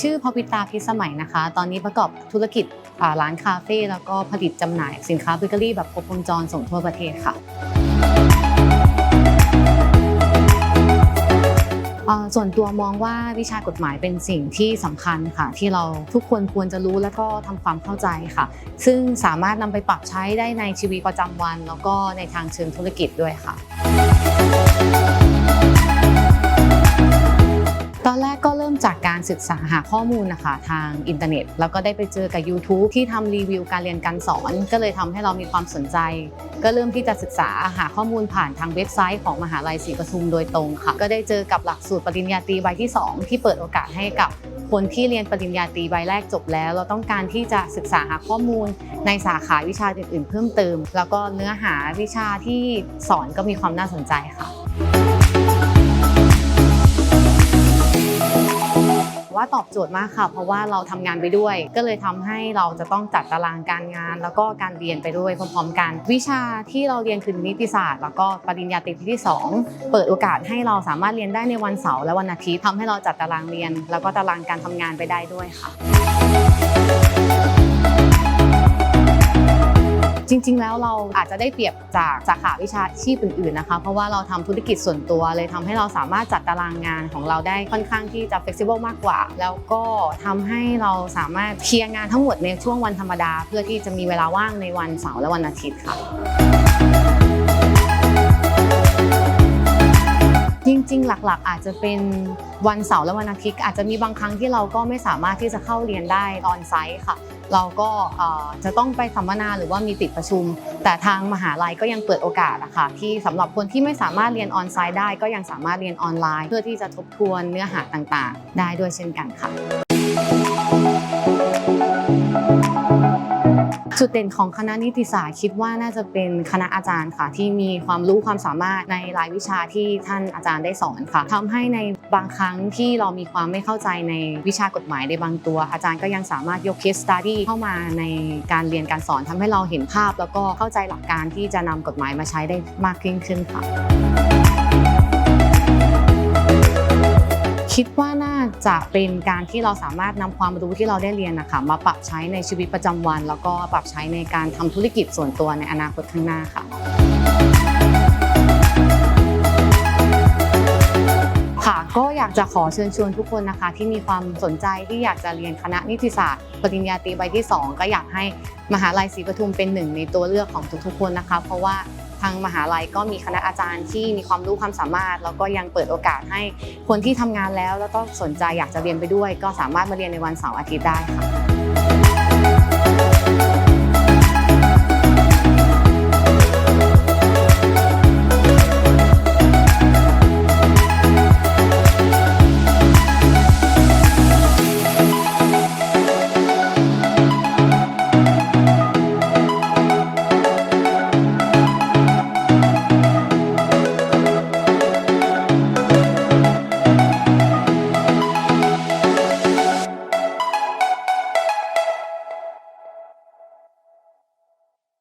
ชื่อพวิตาพิสมัยนะคะ ตอนนี้ประกอบธุรกิจร้านคาเฟ่แล้วก็ผลิตจำหน่ายสินค้าเบเกอรี่แบบครบวงจรส่งทั่วประเทศค่ะส่วนตัวมองว่าวิชากฎหมายเป็นสิ่งที่สำคัญค่ะ ที่เราทุกคนควรจะรู้และก็ทำความเข้าใจค่ะ ซึ่งสามารถนำไปปรับใช้ได้ในชีวิตประจำวัน แล้วก็ในทางเชิงธุรกิจด้วยค่ะ ศึกษาหาข้อมูลนะคะทางอินเทอร์เน็ต แล้วก็ได้ไปเจอกับ YouTube ที่ทำรีวิวการเรียนการสอน ก็เลยทำให้เรามีความสนใจ ก็เริ่มที่จะศึกษาหาข้อมูลผ่านทางเว็บไซต์ของมหาลัยศรีปทุมโดยตรงค่ะ ก็ได้เจอกับหลักสูตรปริญญาตรีใบที่ 2 ที่เปิดโอกาสให้กับคนที่เรียนปริญญาตรีใบแรกจบแล้ว เราต้องการที่จะศึกษาหาข้อมูลในสาขาวิชาอื่น ๆ เพิ่มเติม แล้วก็เนื้อหาวิชาที่สอนก็มีความน่าสนใจค่ะ ว่าตอบโจทย์มากค่ะ เพราะว่าเราทำงานไปด้วย ก็เลยทำให้เราจะต้องจัดตารางการงาน แล้วก็การเรียนไปด้วยพร้อมๆกัน วิชาที่เราเรียนคือนิติศาสตร์ แล้วก็ปริญญาตรีปีที่ 2 เปิดโอกาสให้เราสามารถเรียนได้ในวันเสาร์และวันอาทิตย์ทำให้เราจัดตารางเรียน แล้วก็ตารางการทำงานไปได้ด้วยค่ะ จริง ๆ แล้วเราอาจจะได้เปรียบจากสาขาวิชาชีพอื่น ๆ นะคะ เพราะว่าเราทำธุรกิจส่วนตัวเลยทำให้เราสามารถจัดตารางงานของเราได้ค่อนข้างที่จะ flexible มากกว่า แล้วก็ทำให้เราสามารถเคลียร์งานทั้งหมดในช่วงวันธรรมดา เพื่อที่จะมีเวลาว่างในวันเสาร์และวันอาทิตย์ค่ะจริงๆ หลักๆ อาจจะเป็นวันเสาร์และวันอาทิตย์อาจจะมีบางครั้งที่เราก็ไม่สามารถที่จะเข้าเรียนได้ออนไซต์ค่ะ เราก็จะต้องไปสัมมนาหรือว่ามีติดประชุม แต่ทางมหาลัยก็ยังเปิดโอกาสนะค่ะที่สำหรับคนที่ไม่สามารถเรียนออนไลน์ได้ ก็ยังสามารถเรียนออนไลน์ เพื่อที่จะทบทวนเนื้อหาต่างๆ ได้ด้วยเช่นกันค่ะ จุดเด่นของคณะนิติศาสตร์คิดว่าน่าจะเป็นคณะอาจารย์ค่ะ ที่มีความรู้ความสามารถในรายวิชาที่ท่านอาจารย์ได้สอนค่ะทำให้ในบางครั้งที่เรามีความไม่เข้าใจในวิชากฎหมายในบางตัว อาจารย์ก็ยังสามารถยก case study เข้ามาในการเรียนการสอนทำให้เราเห็นภาพ แล้วก็เข้าใจหลักการที่จะนำกฎหมายมาใช้ได้มากยิ่งขึ้นค่ะ คิดว่าน่าจะเป็นการที่เราสามารถนำความรู้ที่เราได้เรียนนะคะมาปรับใช้ในชีวิตประจำวัน แล้วก็ปรับใช้ในการทำธุรกิจส่วนตัวในอนาคตข้างหน้าค่ะค่ะ จะขอเชิญชวนทุกคนนะคะ ที่มีความสนใจที่อยากจะเรียนคณะนิติศาสตร์ปริญญาตรีใบที่ 2 ก็อยากให้มหาลัยศรีปทุมเป็นหนึ่งในตัวเลือกของทุกๆคนนะคะ เพราะว่าทางมหาลัยก็มีคณะอาจารย์ที่มีความรู้ความสามารถ แล้วก็ยังเปิดโอกาสให้คนที่ทำงานแล้ว แล้วก็สนใจอยากจะเรียนไปด้วย ก็สามารถมาเรียนในวันเสาร์อาทิตย์ได้ค่ะ